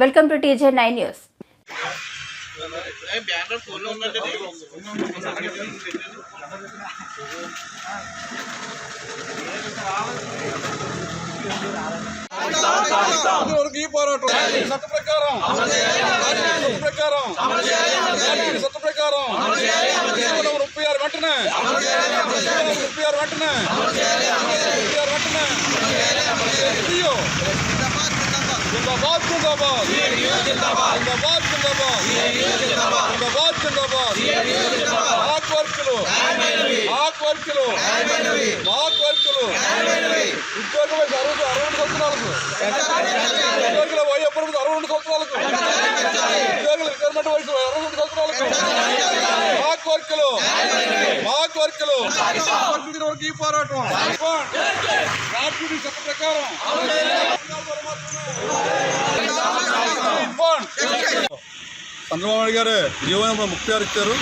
Welcome to TJ nine news వరకు ఈ పోరాటం చట్ట ప్రకారం చట్ట ప్రకారం చట్ట ప్రకారం జీవనం ముప్పై ఆరు వెంటనే జీవనం ముప్పై ఆరు వెంటనే ముప్పై ఆరు వెంటనే అయ్యో జిందాబాద్ జిందాబాద్ జిందాబాద్ జిందాబాద్ జిందాబాద్ జిందాబాద్ మాక్ వర్కులు మాక్ వర్కులు మాక్ వర్కులు ఉద్యోగం వయసు అరవై అరవై సంవత్సరాలకు ఉద్యోగుల వయసు ఎప్పుడు అరవై రెండు సంవత్సరాలకు ఉద్యోగుల రిటైర్మెంట్ వయసు అరవై రెండు సంవత్సరాలకు మాక్ వర్కులు మాక్ వర్కులు వరకు ఈ పోరాటం రాజకీయ చట్ట ప్రకారం చంద్రబాబు గారు జీవన ముప్పై ఆరు ఇచ్చారు.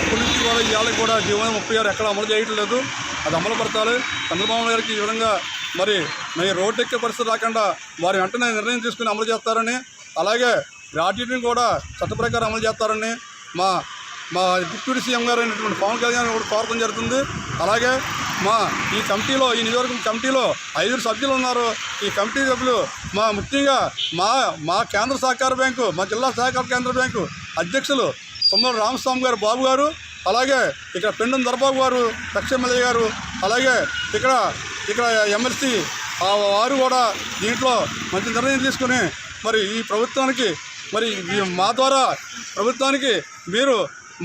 అప్పటి నుంచి కూడా ఇవాళ కూడా జీవన ముప్పై ఆరు ఎక్కడ అమలు చేయట్లేదు. అది అమలు పరచాలి. చంద్రబాబు గారికి ఈ విధంగా మరి మరి రోడ్డు ఎక్కే పరిస్థితి రాకుండా వారి వెంటనే నిర్ణయం తీసుకుని అమలు చేస్తారని అలాగే గ్రాడ్యుయేట్ని కూడా చట్ట ప్రకారం అమలు చేస్తారని మా మా డిప్యూటీ సీఎం గారు అయినటువంటి పవన్ కళ్యాణ్ కూడా కోరడం జరుగుతుంది. అలాగే మా ఈ కమిటీలో ఈ నియోజకవర్గం కమిటీలో ఐదుగురు సభ్యులు ఉన్నారు. ఈ కమిటీ సభ్యులు మా ముఖ్యంగా మా మా కేంద్ర సహకార బ్యాంకు మా జిల్లా సహకార కేంద్ర బ్యాంకు అధ్యక్షులు తుమ్మల రామస్వామి గారు బాబు గారు. అలాగే ఇక్కడ పెండం దర్బాబు గారు ఎమ్మెల్యే గారు. అలాగే ఇక్కడ ఇక్కడ ఎమ్మెల్సీ వారు కూడా దీంట్లో మంచి నిర్ణయం తీసుకుని మరి ఈ ప్రభుత్వానికి మరి ఈ మా ద్వారా ప్రభుత్వానికి మీరు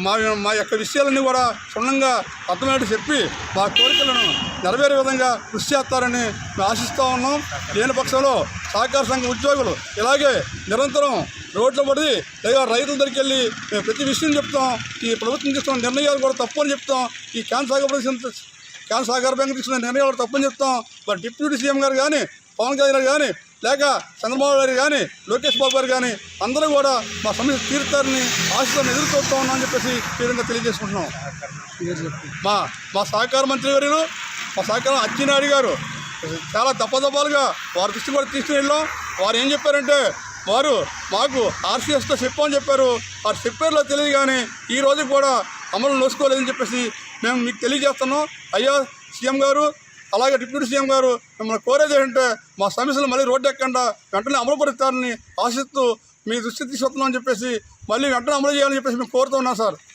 మా మా యొక్క విషయాలన్నీ కూడా క్షుణ్ణంగా అర్థమయ్యేట్టు చెప్పి మా కోరికలను నెరవేరే విధంగా కృషి చేస్తారని మేము ఆశిస్తూ ఉన్నాం. లేని పక్షంలో సహకార సంఘ ఉద్యోగులు ఇలాగే నిరంతరం రోడ్ల పడి లేదా రైతుల దగ్గరికి వెళ్ళి మేము ప్రతి విషయం చెప్తాం. ఈ ప్రభుత్వం తీసుకున్న నిర్ణయాలు కూడా తప్పు అని చెప్తాం. ఈ క్యాన్ సాగర్ ప్రదేశం క్యాన్ సహకార బ్యాంక్ తీసుకున్న నిర్ణయాలు కూడా తప్పని చెప్తాం. మరి డిప్యూటీ సీఎం గారు కానీ పవన్ కళ్యాణ్ గారు కానీ లేక చంద్రబాబు గారు కానీ లోకేష్ బాబు గారు కానీ అందరూ కూడా మా సమస్య తీరుతారని ఆశతో ఎదురు చూస్తూ ఉన్నామని చెప్పేసి ఈ విధంగా తెలియజేసుకుంటున్నాం. మా మా సహకార మంత్రి గారు మా సహకార అచ్చెన్నాయుడు గారు చాలా దప్పదప్పాలుగా వారి దృష్టి కూడా తీసుకుని వెళ్ళాం. వారు ఏం చెప్పారంటే వారు మాకు ఆర్సీఎస్తో చెప్పమని చెప్పారు. వారు చెప్పారులో తెలియదు కానీ ఈ రోజు కూడా అమలు నోసుకోలేదని చెప్పేసి మేము మీకు తెలియజేస్తున్నాం. అయ్యా సీఎం గారు అలాగే డిప్యూటీ సీఎం గారు మిమ్మల్ని కోరేది ఏంటంటే మా సమస్యలు మళ్ళీ రోడ్డు ఎక్కకుండా వెంటనే అమలుపరుస్తారని ఆశిస్తూ మీ దృష్టి తీసుకొస్తున్నామని చెప్పేసి మళ్ళీ వెంటనే అమలు చేయాలని చెప్పేసి మేము కోరుతున్నాం సార్.